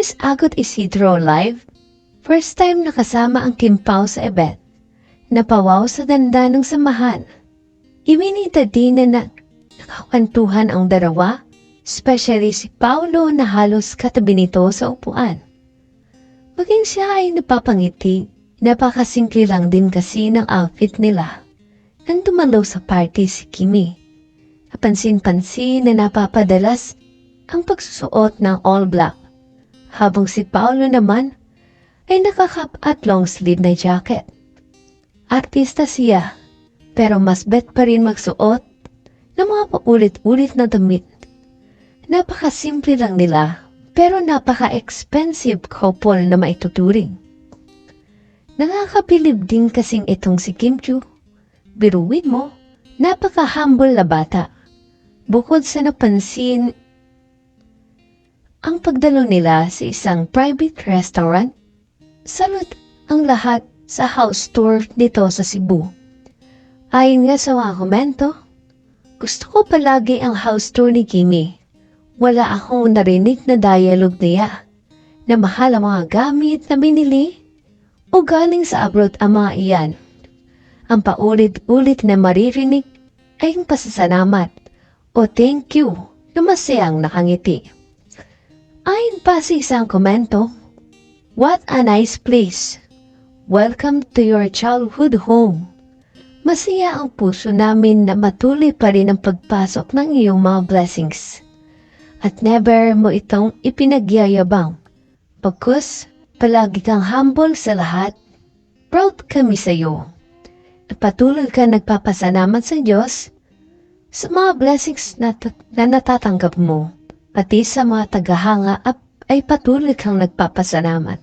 Miss Agot Isidro live. First time nakasama ang Kim Pao sa event. Napawaw sa ganda ng samahan. Iminita din na na nakakwentuhan ang darawa, especially si Paolo na halos katabi nito sa upuan. Maging siya ay napapangiti, napakasimple lang din kasi ng outfit nila. Nang dumalaw sa party si Kimi. Napansin-pansin na napapadalas ang pagsusuot ng all black. Habang si Paolo naman ay nakakap at long sleeve na jacket. Artista siya, pero mas bet pa rin magsuot ng mga paulit-ulit na damit. Napakasimple lang nila, pero napaka-expensive couple na maituturing. Nakakabilib din kasing itong si Kim Chu. Biruin mo, napaka-humble na bata. Bukod sa napansin ang pagdalo nila sa isang private restaurant, salot ang lahat sa house tour dito sa Cebu. Ayon nga sa mga komento, gusto ko palagi ang house tour ni Kimi. Wala akong narinig na dialogue niya na mahal ang mga gamit na binili o galing sa abroad ang mga iyan. Ang paulit-ulit na maririnig ay ang pasasalamat o thank you na masayang nakangiti. Ayon pa sa isang komento, What a nice place! Welcome to your childhood home. Masaya ang puso namin na matuloy pa rin ang pagpasok ng iyong mga blessings. At never mo itong ipinagyayabang. Pagkus, palagi kang humble sa lahat. Proud kami sa iyo. At patuloy ka nagpapasalamat sa Diyos sa mga blessings na, na natatanggap mo. Pati sa mga tagahanga at ay patuloy kang nagpapasalamat.